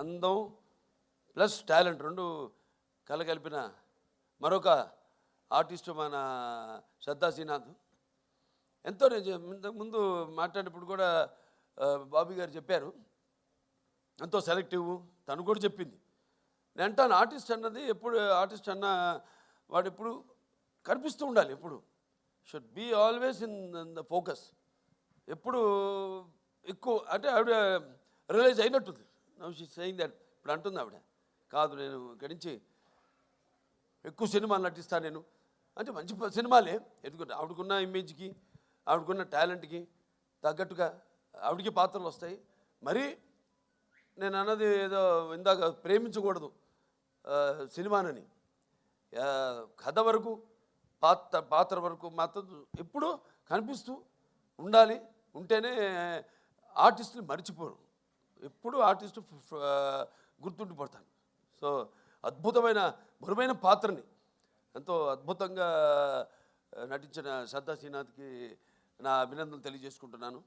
అందం plus talent రెండు కలగలిపిన మరొక ఆర్టిస్టు మన శ్రద్ధా శ్రీనాథ్. ఎంతో నేను ఇంతకు ముందు మాట్లాడినప్పుడు కూడా బాబు బాబీ గారు చెప్పారు. ఎంతో సెలెక్టివ్ తను కూడా చెప్పింది. నేను అంటాను ఆర్టిస్ట్ అన్నది ఎప్పుడు ఆర్టిస్ట్ అన్న వాడు ఎప్పుడు కనిపిస్తూ ఉండాలి ఎప్పుడు. Should be always in the focus. ఎప్పుడు ఎక్కువ అంటే ఆవిడ రియలైజ్ అయినట్టుంది. నవ్ షీ సెయింగ్ దట్ ఇప్పుడు అంటుంది ఆవిడ. కాదు నేను ఇక్కడి నుంచి ఎక్కువ సినిమాలు నటిస్తాను నేను. అంటే మంచి సినిమాలే. ఎందుకంటే ఆవిడకున్న ఇమేజ్కి ఆవిడకున్న టాలెంట్కి తగ్గట్టుగా ఆవిడకి పాత్రలు వస్తాయి. మరి నేను అన్నది ఏదో ఇందాక ప్రేమించకూడదు సినిమానని. కథ వరకు పాత్ర పాత్ర వరకు మాత్రం ఎప్పుడూ కనిపిస్తూ ఉండాలి. ఉంటేనే ఆర్టిస్టుని మర్చిపోరు. ఎప్పుడూ ఆర్టిస్ట్ గుర్తుండిపడతాను గుర్తుండిపోతాను సో అద్భుతమైన బరువైన పాత్రని ఎంతో అద్భుతంగా నటించిన శ్రద్ధా శ్రీనాథ్కి నా అభినందనలు తెలియజేసుకుంటున్నాను.